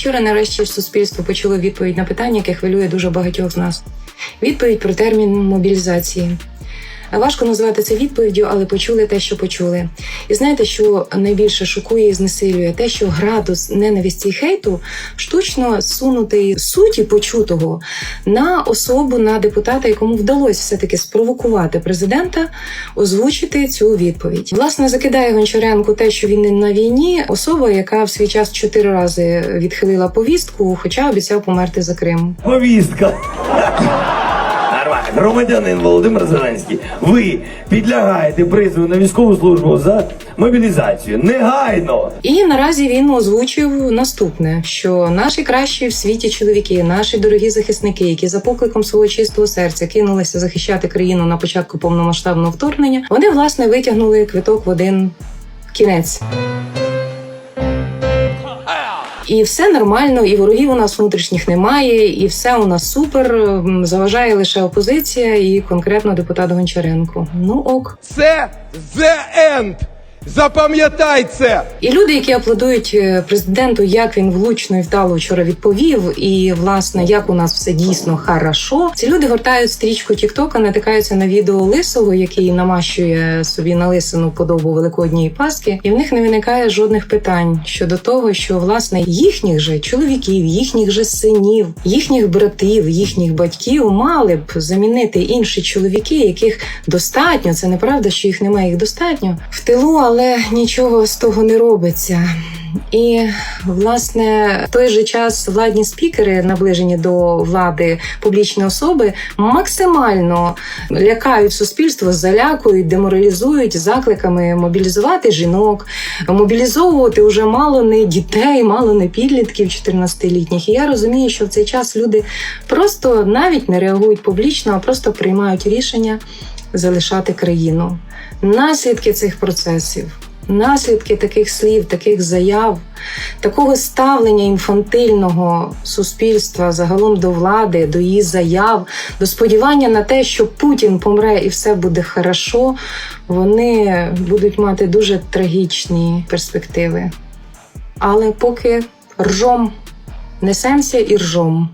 Вчора нарешті суспільство почуло відповідь на питання, яке хвилює дуже багатьох з нас. Відповідь про термін мобілізації. Важко назвати це відповіддю, але почули те, що почули. І знаєте, що найбільше шокує і знесилює те, що градус ненависті і хейту штучно сунутий суті почутого на особу, на депутата, якому вдалося все таки спровокувати президента, озвучити цю відповідь. Власне, закидає Гончаренку те, що він не на війні, особа, яка в свій час чотири рази відхилила повістку, хоча обіцяв померти за Крим. Повістка. Нормально. Громадянин Володимир Зеленський, ви підлягаєте призову на військову службу за мобілізацію. Негайно! І наразі він озвучив наступне: що наші кращі в світі чоловіки, наші дорогі захисники, які за покликом свого чистого серця кинулися захищати країну на початку повномасштабного вторгнення, вони власне витягнули квиток в один кінець. І все нормально, і ворогів у нас внутрішніх немає, і все у нас супер. Заважає лише опозиція і конкретно депутат Гончаренко. Ну ок. Це the end. Запам'ятай це. І люди, які аплодують е, президенту, як він влучно і вдало вчора відповів, і власне як у нас все дійсно хорошо. Ці люди гортають стрічку Тіктока, натикаються на відео лисого, який намащує собі на лисину подобу великодньої паски, і в них не виникає жодних питань щодо того, що власне їхніх же чоловіків, їхніх же синів, їхніх братів, їхніх батьків мали б замінити інші чоловіки, яких достатньо. Це неправда, що їх немає, їх достатньо в тилу, але нічого з того не робиться. І власне в той же час владні спікери, наближені до влади публічні особи, максимально лякають суспільство, залякують, деморалізують закликами мобілізувати жінок, мобілізовувати вже мало не дітей, мало не підлітків 14-літніх. І я розумію, що в цей час люди просто навіть не реагують публічно, а просто приймають рішення залишати країну. Наслідки цих процесів. Наслідки таких слів, таких заяв, такого ставлення інфантильного суспільства загалом до влади, до її заяв, до сподівання на те, що Путін помре і все буде хорошо, вони будуть мати дуже трагічні перспективи. Але поки ржом несемося і ржом.